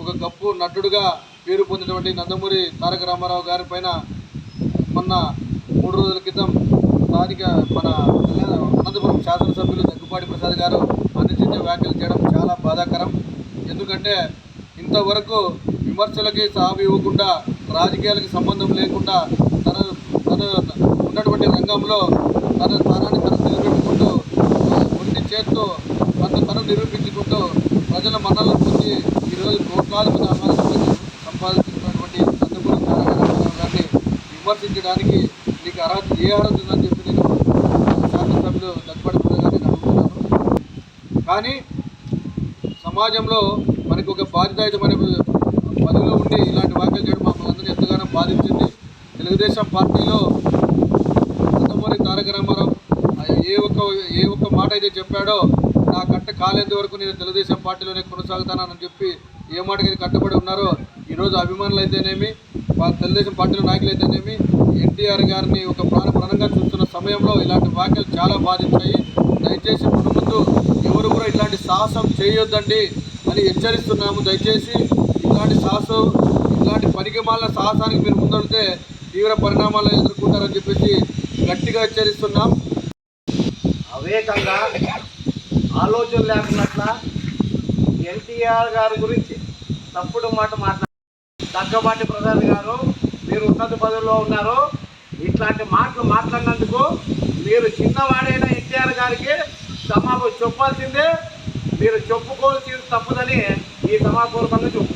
ఒక గప్పు నటుడుగా పేరు పొందినటువంటి నందమూరి తారక రామారావు గారి పైన మొన్న మూడు రోజుల క్రితం స్థానిక మన అనంతపురం శాసనసభ్యులు దగ్గుపాటి ప్రసాద్ గారు అనుచిత వ్యాఖ్యలు చేయడం చాలా బాధాకరం. ఎందుకంటే ఇంతవరకు విమర్శలకి సాగు ఇవ్వకుండా రాజకీయాలకి సంబంధం లేకుండా తన తన ఉన్నటువంటి రంగంలో తన స్థానాన్ని తను నిలబెట్టుకుంటూ ఒంటి చేత్తో తను తను నిరూపించుకుంటూ ప్రజల మన్నలను పొంది ఈరోజు కోట్లాది మంది అభిమానులను సంపాదించినటువంటి నందమూరి తారక రామారావు గారిని విమర్శించడానికి నీకు అర్హత ఏ అర్హత ఉందని చెప్పి నేను శాసనసభ్యులు దగ్గుబాటి నేను అడుగుతున్నాను కానీ సమాజంలో మనకు ఒక బాధ్యతాయుతమైన పదవిలో ఉండి ఇలాంటి వ్యాఖ్యలు చేయడం మమ్మల్ని అందరినీ ఎంతగానో బాధించింది. తెలుగుదేశం పార్టీలో నందమూరి తారక రామారావు ఏ ఒక్క ఏ ఒక్క మాట అయితే చెప్పాడో నా కట్ట కాలేంత వరకు నేను తెలుగుదేశం పార్టీలోనే కొనసాగుతానని చెప్పి ఏ మాటకి కట్టుబడి ఉన్నారో ఈరోజు అభిమానులు అయితేనేమి వాళ్ళ తెలుగుదేశం పార్టీల నాయకులు అయితేనేమి ఎన్టీఆర్ గారిని ఒక ప్రాణ ప్రాణంగా చూస్తున్న సమయంలో ఇలాంటి వ్యాఖ్యలు చాలా బాధించాయి. దయచేసి ముందు ముందు ఎవరు కూడా ఇలాంటి సాహసం చేయొద్దండి అని హెచ్చరిస్తున్నాము. దయచేసి ఇలాంటి సాహసం ఇలాంటి పనికిమాలిన సాహసానికి మీరు ముందడితే తీవ్ర పరిణామాలు ఎదుర్కొంటారని చెప్పేసి గట్టిగా హెచ్చరిస్తున్నాం. అవేకంగా ఆలోచన లేకున్నట్ల ఎన్టీఆర్ గారి గురించి తప్పుడు మాట మాట్లాడారు దగ్గబాటి ప్రసాద్ గారు మీరు ఉన్నత పదవిలో ఉన్నారు. ఇట్లాంటి మాటలు మాట్లాడినందుకు మీరు చిన్నవాడైన ఎన్టీఆర్ గారికి సమాపం చెప్పాల్సిందే. మీరు చెప్పుకోవాల్సింది తప్పదని ఈ సమాపూర్వకంగా చెప్పు